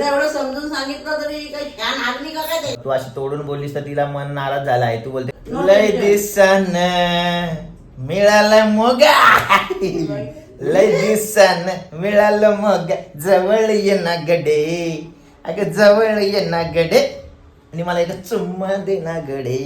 हिला एवढं समजून सांगितलं तरी काही छान आगली का काय ते? तू अशी तोडून बोललीस तर तिला मन नाराज झाला आहे. तू बोलते लय. दिसन मिळालं मोगा. लय दिसन मिळालं मग. जवळ ये ना गडे. अगं जवळ ये ना गडे. आणि मला एक चुम्मा दे ना गडे.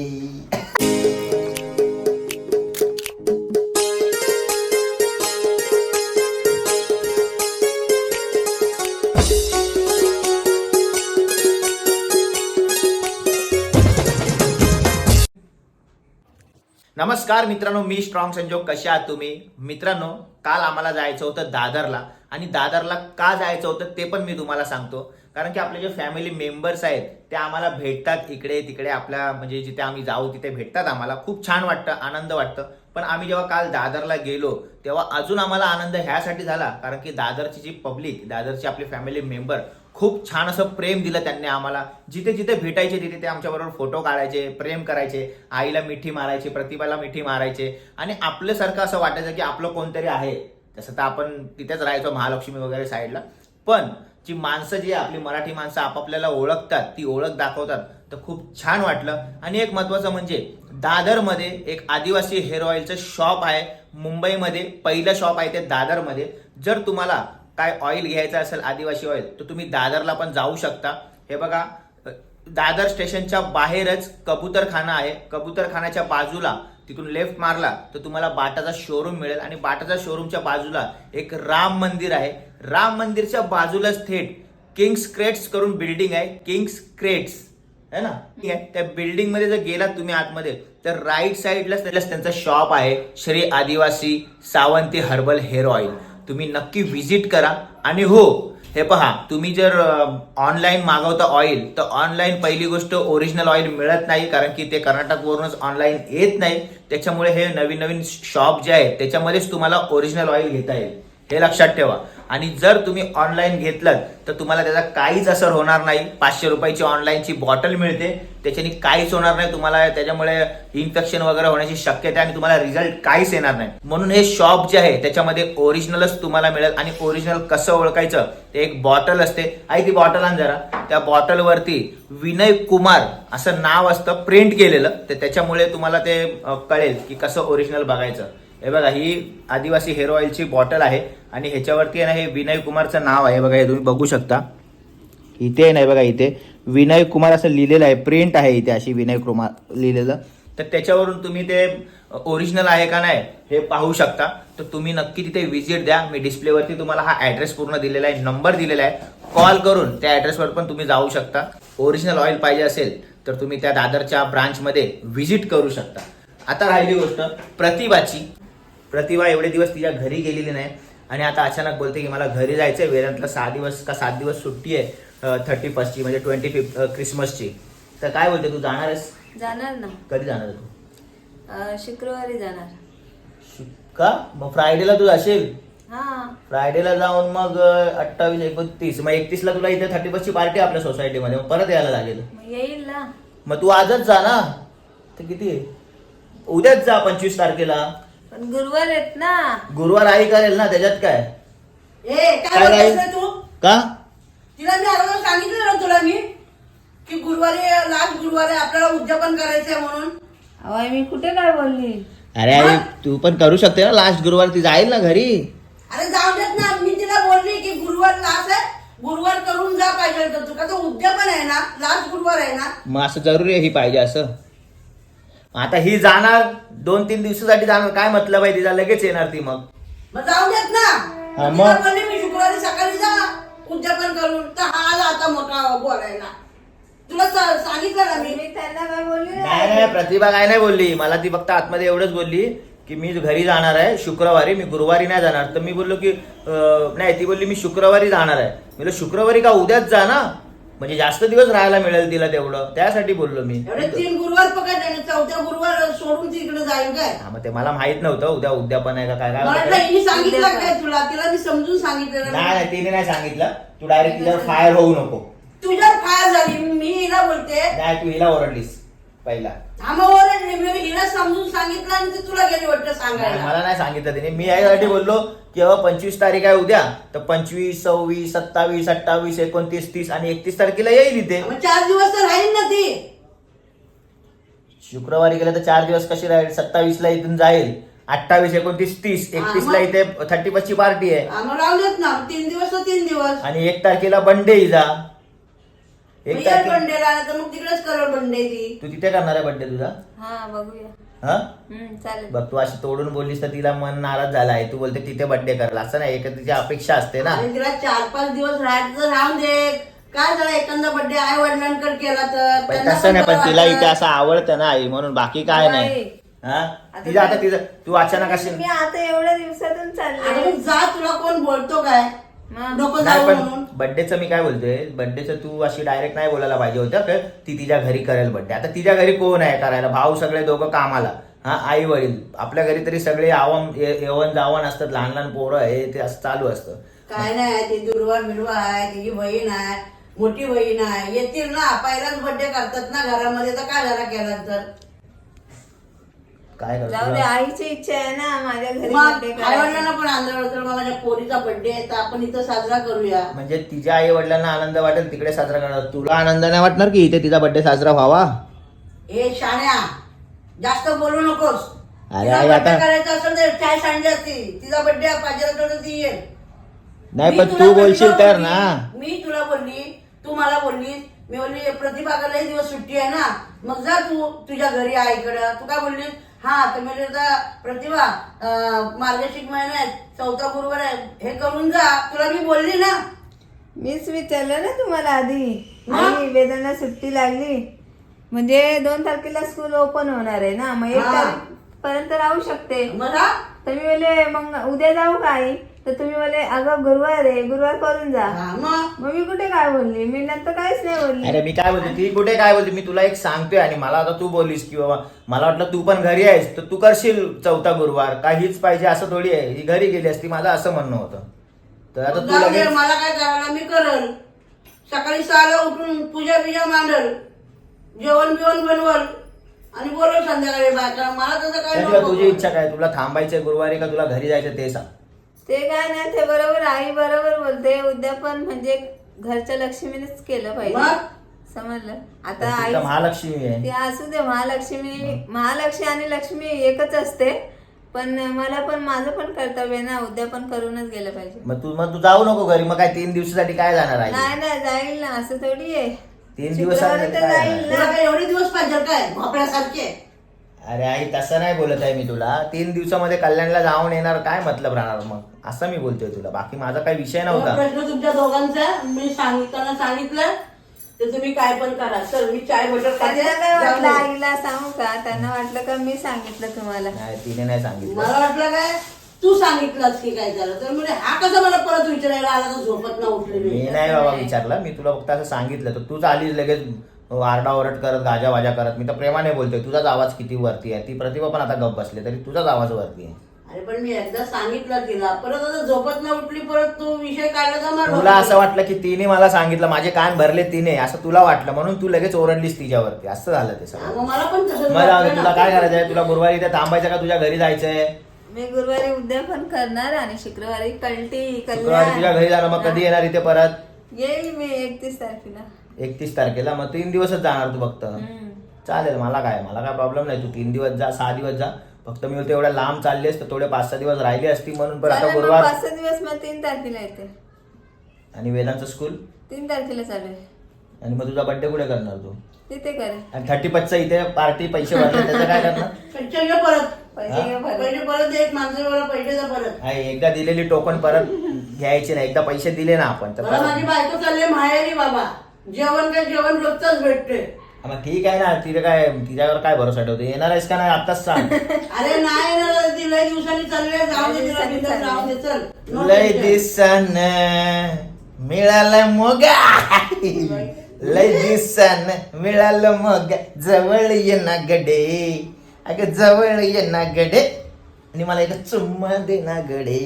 नमस्कार मित्रांनो मी स्ट्रॉंग संजोग. कसे आहात तुम्ही? मित्रांनो काल आम्हाला जायचं होतं दादरला. आणि दादरला का जायचं होतं ते पण मी तुम्हाला सांगतो. कारण की आपले जे फॅमिली मेंबर्स आहेत ते आम्हाला भेटतात इकडे तिकडे. आपल्या म्हणजे जिथे आम्ही जाऊ तिथे भेटतात आम्हाला. खूप छान वाटतं आनंद वाटतं. पण आम्ही जेव्हा काल दादरला गेलो तेव्हा अजून आम्हाला आनंद ह्यासाठी झाला. कारण की दादरची जी पब्लिक दादरची आपली फॅमिली मेंबर खूप छान असं प्रेम दिलं त्यांनी आम्हाला. जिथे जिथे भेटायचे तिथे ते आमच्याबरोबर फोटो काढायचे प्रेम करायचे आईला मिठी मारायचे प्रतिभाला मिठी मारायचे. आणि आपल्यासारखं असं वाटायचं की आपलं कोणतरी आहे. तसं तर आपण तिथेच राहायचो महालक्ष्मी वगैरे साईडला पण जी माणसं जी आपली मराठी माणसं आपापल्याला ओळखतात ती ओळख दाखवतात तर खूप छान वाटलं. आणि एक महत्वाचं म्हणजे दादरमध्ये एक आदिवासी हेअर ऑइलचं शॉप आहे. मुंबईमध्ये पहिलं शॉप आहे ते दादरमध्ये. जर तुम्हाला काय ऑइल घ्यायचं असेल आदिवासी ऑइल तर तुम्ही दादरला पण जाऊ शकता. हे बघा दादर स्टेशनच्या बाहेरच कबूतरखाना आहे. कबूतरखानाच्या बाजूला तिथून लेफ्ट मारला तर तुम्हाला बाटाचा शोरूम मिळेल. आणि बाटाचा शोरूमच्या बाजूला एक राम मंदिर आहे. राम मंदिरच्या बाजूलाच थेट किंग्स क्रेट्स करून बिल्डिंग आहे. किंग्स क्रेट्स है ना? ठीक आहे? त्या बिल्डिंगमध्ये जर गेलात तुम्ही आतमध्ये तर राईट साईडलाच त्यांचा शॉप आहे. श्री आदिवासी सावंती हर्बल हेअर ऑइल तुम्ही नक्की व्हिजिट करा. आणि हो हे पहा तुम्ही जर ऑनलाईन मागवता ऑइल तर ऑनलाईन पहिली गोष्ट ओरिजिनल ऑइल मिळत नाही कारण की ते कर्नाटकवरूनच ऑनलाईन येत नाही. त्याच्यामुळे हे नवीन नवीन शॉप जे आहेत त्याच्यामध्येच तुम्हाला ओरिजिनल ऑइल घेता येईल. हे लक्षात ठेवा. आणि जर तुम्ही ऑनलाईन घेतलं तर तुम्हाला त्याचा काहीच असर होणार नाही. पाचशे रुपयाची ऑनलाईनची बॉटल मिळते. त्याच्याने काहीच होणार नाही. तुम्हाला त्याच्यामुळे इन्फेक्शन वगैरे होण्याची शक्यता आहे आणि तुम्हाला रिझल्ट काहीच येणार नाही. म्हणून हे शॉप जे आहे त्याच्यामध्ये ओरिजिनलच तुम्हाला मिळेल. आणि ओरिजिनल कसं ओळखायचं ते एक बॉटल असते. आई ती बॉटल आण जरा. त्या बॉटलवरती विनय कुमार असं नाव असतं प्रिंट केलेलं. तर त्याच्यामुळे तुम्हाला ते कळेल की कसं ओरिजिनल बघायचं. हे बघा ही आदिवासी हेअर ऑइलची बॉटल आहे आणि ह्याच्यावरती आहे ना हे विनय कुमारचं नाव आहे. बघा हे तुम्ही बघू शकता. इथे नाही बघा इथे विनय कुमार असं लिहिलेलं आहे. प्रिंट आहे इथे अशी विनय कुमार लिहिलेलं. तर त्याच्यावरून तुम्ही ते ओरिजिनल आहे का नाही हे पाहू शकता. तर तुम्ही नक्की तिथे व्हिजिट द्या. मी डिस्प्लेवरती तुम्हाला हा ऍड्रेस पूर्ण दिलेला आहे नंबर दिलेला आहे. कॉल करून त्या ऍड्रेसवर पण तुम्ही जाऊ शकता. ओरिजिनल ऑइल पाहिजे असेल तर तुम्ही त्या दादरच्या ब्रांचमध्ये व्हिजिट करू शकता. आता राहिली गोष्ट प्रतिभाची. प्रतिभा एवढे दिवस तिच्या घरी गेलेली नाही. आणि आता अचानक बोलते की मला घरी जायचंय वेदांतला सहा दिवस का सात दिवस सुट्टी आहे थर्टी फर्स्टची म्हणजे ट्वेंटी फिफ्थ क्रिसमसची तर काय बोलते तू जाणार आहेस? जाणार ना. कधी जाणार तू? शुक्रवारी जाणार. का? मग फ्रायडेला तू जाशील? हा. फ्रायडेला जाऊन मग अठ्ठावीस एकोणतीस मग एकतीसला तुला इथे थर्टी फर्स्टची पार्टी आपल्या सोसायटीमध्ये मग परत यायला लागेल. येईल ना. मग तू आजच जा ना. तर किती? आहे उद्याच जा पंचवीस तारखेला. पण गुरुवार आहेत ना. गुरुवार आई करेल ना त्याच्यात काय? ए काय काय राहील? बोलतेस रे तू? का? तिला मी अगोदर सांगितलं ना तुला मी की गुरुवारी लास्ट गुरुवारी आपल्याला उद्यापन करायचंय म्हणून. अहो मी कुठे काय बोलली? अरे आई तू पण करू शकते ना लास्ट गुरुवार ती जाईल ना घरी. अरे जाऊ देत ना मी तिला बोलली की गुरुवार लास्ट आहे गुरुवार करून जा पाहिजे तर तू का तो उद्यापन आहे ना लास्ट गुरुवार आहे ना. मग असं जरुरी आहे ही पाहिजे असं? आता ही जाणार दोन तीन दिवसासाठी जाणार. काय मतलब आहे तिचा लगेच येणार ती मग. मग जाऊ देत ना. हा, तिला मग? बोलली मी शुक्रवारी सकाळी जा. उद्यापन करून तर हा आला आता मोठा बोलायला. तुला स- सांगितलं ना मी. मी त्यांना काय बोलली नाही नाही प्रतिभा काय नाही बोलली. मला ती फक्त आतमध्ये एवढंच बोलली की मी घरी जाणार आहे शुक्रवारी. मी गुरुवारी नाही जाणार. तर मी बोललो की अं, नाही ती बोलली मी शुक्रवारी जाणार आहे. मी बोललो शुक्रवारी का उद्याच जा ना? म्हणजे जास्त दिवस राहायला मिळेल तिला तेवढं. त्यासाठी बोललो मी. एवढे तीन गुरुवार पकड आणि चौथ्या गुरुवार सोडून तिकडे जाईल काय? हा मग ते मला माहीत नव्हतं. उद्या उद्यापन आहे का काय काय मला होतं वाटलं ते. हिने सांगितलं काय तुला? तिला मी समजून सांगितलं नाही ना नाही तिने नाही सांगितलं. तू डायरेक्ट तिच्यावर फायर होऊ नको. तुझ्यावर फायर झाली. मी हिला बोलते. नाही तू हिला ओरडलीस पहिला. ओरडली. मी हिला समजून सांगितलं आणि ती तुला गेली वाटतं नाही, सांगायला मला नाही सांगितलं तिने. मी यासाठी बोललो की बाबा पंचवीस तारीख आहे उद्या तर पंचवीस सव्वीस सत्तावीस अठ्ठावीस एकोणतीस तीस आणि एकतीस तारखेला येईल इथे. मग चार दिवस तर राहील ना ती. शुक्रवारी गेलं तर चार दिवस कशी राहील? सत्तावीस ला इथून जाईल. अठ्ठावीस एकोणतीस तीस. एकतीस ला? इथे थर्टी ची पार्टी आहे. हा, ना. तीन दिवस तर तीन दिवस. आणि एक तारखेला बंडे जा. एक तारखे आला तर मग तिकडेच करल ती. तू तिथे करणार आहे बड्डे तुझा? हा बघूया. हा? हम्म चालेल. बघ तू अशी तोडून बोललीस तर तिला मन नाराज झाला आहे. तू बोलते तिथे बड्डे करायला. असं नाही एक तिची अपेक्षा असते ना. आणि तिला चार पाच दिवस राहायचं राहून दे. काय झालं एखादा बर्थडे आई वडिलांकडे केला तर. पण त्यांना तसं नाही पण बरं तिला वाटलं. इथे असं आवडतं ना आई म्हणून. बाकी काय नाही. हा? तिचं आता? तिचं तू अचानक अशी मी आता एवढ्या दिवसातून चालले. जा तुला कोण बोलतो काय? नाही पण म्हणून बर्थडेचं मी काय बोलतोय? बर्थडेचं तू अशी डायरेक्ट नाही बोलायला पाहिजे होतं का? ती तिच्या घरी करेल बर्थडे आता तिच्या घरी कोण आहे करायला? भाऊ सगळे दोघं कामाला. हा आई वडील आपल्या घरी तरी सगळे आवम ये- येवण जावण असतात. लहान लहान पोरं हे ते असं चालू असतं. काय नाही ती दुर्वा बिडवा आहे तिची बहीण आहे मोठी बहीण आहे. येतील ना पहिलाच बर्थडे करतात ना घरामध्ये तर काय झाला केला तर? काय जाऊ दे करतो आईची इच्छा आहे ना माझ्या घरी मग birthday आई करायचा. वडिलांना पण आंधळ तर माझ्या पोरीचा बर्थडे आहे तर आपण इथं साजरा करूया. म्हणजे तिच्या आई वडिलांना आनंद वाटेल तिकडे साजरा करणार. तुला आनंद नाही वाटणार की इथे तिचा बर्थडे साजरा व्हावा? हे शाण्या जास्त बोलू नकोस. अरे आई आता- करायचा असेल तर चाय सांडली असती. तिचा बर्थडे पाहिजे असेल तर ती येईल नाही मी पण तुला तू बोलशील तर बोलली, ना. मी तुला बोलली तू मला बोलली. मी बोलली प्रतिभागाला एक दिवस सुट्टी आहे ना. मग जा तू तुझ्या घरी आईकडं. तू काय बोलली हा बोलली, "आता प्रतिभा मार्गशीर्ष महिन्यात चौथा गुरुवार आहे हे करून जा तुला मी बोलली ना. मीच विचारलं ना तुम्हाला आधी? आणि वेदांना सुट्टी लागली. म्हणजे दोन तारखेला स्कूल ओपन होणार आहे ना मग एक हा. तारीख पर्यंत राहू शकते. मला? तर मी बोले मग उद्या जाऊ का आई? तर तुम्ही बोले अगं गुरुवार आहे गुरुवार करून जा. हा मग? मग मी कुठे काय बोलली? मी नंतर काहीच नाही बोलली. अरे मी काय बोलते ती कुठे काय बोलते मी तुला एक सांगतोय आणि मला आता तू बोललीस की बाबा मला वाटलं तू पण घरी आहेस तर तू करशील चौथा गुरुवार. काहीच पाहिजे असं थोडी आहे. ही घरी गेली असती माझं असं म्हणणं होतं. तर आता तू जाऊ दे, लगेच मला काय करायला मी करल. सकाळी सहाला उठून पूजा बिजा मांडल. जेवण बिवण बनवल. आणि बोलव संध्याकाळी बायका मला तसं काय नको. तुझी इच्छा काय? तुला थांबायचंय गुरुवारी का तुला घरी जायचं ते सांग. ते काय नाही ते बरोबर आई बरोबर बोलते. उद्या पण म्हणजे घरच्या लक्ष्मीनेच केलं पाहिजे. मग? समजलं? आता ती आई महालक्ष्मी आहे. ती असू दे महालक्ष्मी महालक्ष्मी आणि लक्ष्मी एकच असते. पण मला पण माझं पण कर्तव्य आहे ना उद्या पण करूनच गेलं पाहिजे. मग तू मग तू जाऊ नको घरी. मग काय तीन दिवसासाठी काय जाणार आहे नाही नाही जाईल ना. असं थोडी आहे. तीन शुक्रवारी दिवसासाठी तर काय जाईल तुला ना. काय एवढे दिवस पाहिजे काय? भोपळ्यासारखे. अरे आई तसं नाही बोलत आहे मी तुला. तीन दिवसामध्ये कल्याणला जाऊन येणार काय मतलब राहणार मग? असं मी बोलतोय तुला. बाकी माझा काही विषय तो नव्हता. प्रश्न तुमच्या दोघांचा मी सांगितलं सांगितलं. तर तुम्ही काय पण करा. चल मी चाय बटर खाते. त्यांना काय जाऊ वाटलं. आईला सांगू का? त्यांना वाटलं का मी सांगितलं तुम्हाला? नाही तिने नाही सांगितलं. मला वाटलं काय? तू सांगितलंस की काय झालं? तर म्हणजे हा कसा मला परत विचारायला आला? तर झोपत ना उठली मी नाही बाबा विचारलं. मी तुला फक्त असं सांगितलं. तर तूच आलीस लगेच. आरडाओरड करत गाजा वाजा करत मी तर प्रेमाने बोलतोय तुझाच आवाज किती वरती आहे? ती प्रतिभा पण आता गप बसले तरी तुझाच आवाज वरती आहे. अरे पण मी एकदा सांगितलं तिला परत आता झोपत ना उठली परत तो विषय काढला का मला तुला असं वाटलं की तिने मला सांगितलं माझे कान भरले तिने असं तुला वाटलं म्हणून तू लगेच ओरडलीस तिच्यावरती असं झालं ते हा, सगळं मग मला पण तसंच मग जाऊ दे, वाटलं तुला. काय करायचंय? तुला गुरुवारी इथे थांबायचं का? तुझ्या घरी जायचंय? मी गुरुवारी उद्या पण करणार आणि शुक्रवारी कल्टी शुक्रवारी तुझ्या घरी जाणं मग कधी येणार इथे परत? येईल मी एकतीस तारखेला. एकतीस तारखेला मग तीन दिवसच जाणार तू फक्त. चालेल मला काय मला काय प्रॉब्लेम नाही. तू तीन दिवस जा सहा दिवस जा. फक्त मी बोलतो एवढ्या लांब चाललेस तर थोडे पाच सहा दिवस राहिली असती म्हणून पण आता चालेल, गुरुवार पाच सहा दिवस मग तीन तारखेला येते. आणि वेदांचं स्कूल तीन तारखेला चालेल आणि मग तुझा बर्थडे कुठे करणार तू? तिथे करेल आणि थर्टी चा इथे पार्टी पैसे भरले त्याचं काय करणार? पैसे घे परत. पैसे घे भरून. पैसे परत माणसं मला पैसे द्या परत. आहे, एकदा दिलेली टोकन परत घ्यायची नाही. एकदा पैसे दिले ना आपण तर मला परत- माझी बायको चालली माहेरी बाबा. जेवण काय जेवण रोजच भेटते हा, मग ठीक आहे ना तिथे काय तिच्यावर काय भरोसा ठेवतो येणार आहेस का नाही? आताच सांग. अरे नाही ना ती लय दिवसांनी चालली जाऊ दे तिला दिवसांनी बिंदास चालली. जाऊ दे चल. No लय tension. दिसन मिळालं मोगा. लय दिसन मिळालं मग. जवळ ये ना गडे. अगं जवळ ये ना गडे. आणि मला एक चुम्मा दे ना गडे.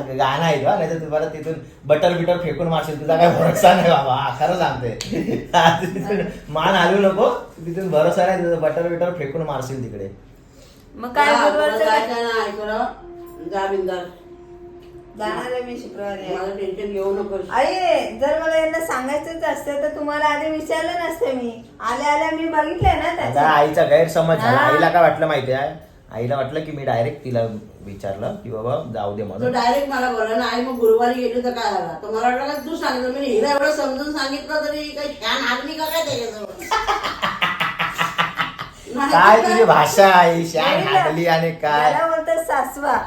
गाणं आहे का नाही तर तुम्हाला तिथून बटर बिटर फेकून मारशील तुझा काय भरोसा नाही बाबा. खरं सांगते मान हलवू नको. तिथून भरोसा नाही तुझं बटर बिटर फेकून मारशील तिकडे. मग काय जा, तुला गुरुवारचं काय? जायचं ना ऐकलं जा बिंदास. जाणार आहे मी शुक्रवारी. मला टेन्शन घेऊ नको आई जर मला यांना सांगायचंच असतं तर तुम्हाला आधी विचारलं नसतं मी. आल्या आल्या मी बघितलंय ना त्याचं. आईचा गैरसमज झाला. आईला काय वाटलं माहिती आहे आईला वाटलं की मी डायरेक्ट तिला विचारलं की बाबा जाऊ दे तो म्हणून डायरेक्ट मला बोलला ना आई मग गुरुवारी गेली तर काय झाला? तर मला वाटलं का तू सांगितलं. मी हिला एवढं समजून सांगितलं तरी काही छान आदमी का काय त्याच्याजवळ? नाही काय तुझी भाषा आई शान? हागली आणि काय? याला बोलतात सासवा.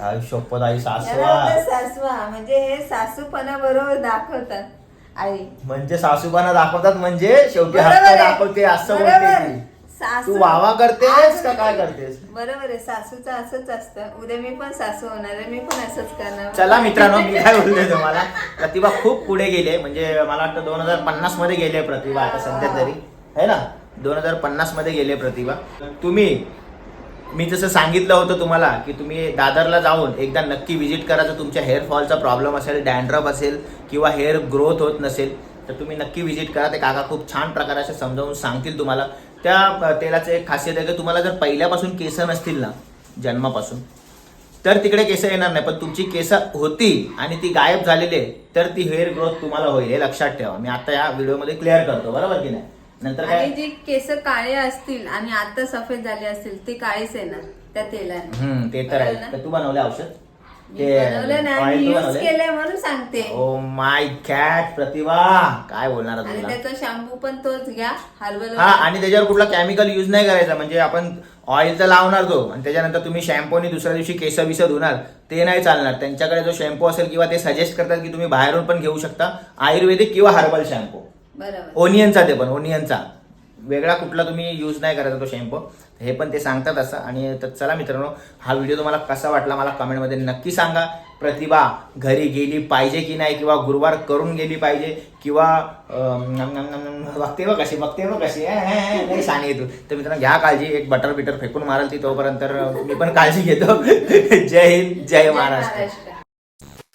आई शपथ आई याला सासवा. बोलतात सासवा. म्हणजे हे सासूपणा बरोबर दाखवतात. आई. म्हणजे सासूबाना दाखवतात म्हणजे शेवटी हक्क आहे. दाखवते असं बरोबर. बोलते ती. सासू- तू वावा करतेस का काय करतेस? बरोबर आहे सासूचं असंच असतं. उद्या मी पण सासू होणार आहे मी पण असंच करणार. चला मित्रांनो मी काय बोलतोय तुम्हाला? प्रतिभा खूप पुढे गेले म्हणजे मला वाटतं दोन हजार पन्नासमध्ये गेले प्रतिभा आता सध्या तरी. है ना? दोन हजार पन्नासमध्ये गेले प्रतिभा. तुम्ही मी जसं सांगितलं होतं तुम्हाला की तुम्ही दादरला जाऊन एकदा नक्की विजिट करा. जर तुमच्या हेअरफॉलचा प्रॉब्लेम असेल डॅन्ड्रफ असेल किंवा हेअर ग्रोथ होत नसेल तर तुम्ही नक्की विजिट करा. ते काका खूप छान प्रकारे असे समजावून सांगतील तुम्हाला. त्या तेलाचं एक खासियत आहे की तुम्हाला जर पहिल्यापासून केस नसतील ना जन्मापासून तर तिकडे केस येणार नाही. पण तुमची केस होती आणि ती गायब झालेली आहे तर ती हेअर ग्रोथ तुम्हाला होईल हे लक्षात ठेवा. मी आता या व्हिडिओमध्ये क्लिअर करतो बरोबर की नाही? नंतर काय? आणि जी केस काळे असतील आणि आता सफेद झाले असतील ते काळीच येणार त्या तेलाने. हम्म ते तर? आहे. तर तू बनवले औषध? बनवलं नाही oil मी तू यूज बनवलंय? केलंय म्हणून सांगते. ओ माय कॅट प्रतिभा काय बोलणार आणि तुला? त्याचा शॅम्पू पण तोच घ्या हर्बल हा आणि त्याच्यावर कुठला केमिकल युज नाही करायचा म्हणजे आपण ऑइल तर लावणार तो आणि त्याच्यानंतर तुम्ही शॅम्पूने दुसऱ्या दिवशी केस बिस धुणार ते नाही चालणार. त्यांच्याकडे जो शॅम्पू असेल किंवा ते सजेस्ट करतात की तुम्ही बाहेरून पण घेऊ शकता आयुर्वेदिक किंवा हर्बल शॅम्पू बरोबर. ओनियनचा ते पण ओनियनचा वेगळा कुठला तुम्ही यूज नाही करायचा तो शॅम्पू हे पण ते सांगतात असं. आणि तर चला मित्रांनो हा व्हिडिओ तुम्हाला कसा वाटला मला कमेंटमध्ये नक्की सांगा. प्रतिभा घरी गेली पाहिजे की नाही किंवा गुरुवार करून गेली पाहिजे किंवा बघते बघ कशी बघते बघ कशी. नाही सांगे तू. तर मित्रांनो घ्या काळजी. एक बटर बिटर फेकून माराल ती तोपर्यंत तर मी पण काळजी घेतो. जय हिंद जय महाराष्ट्र.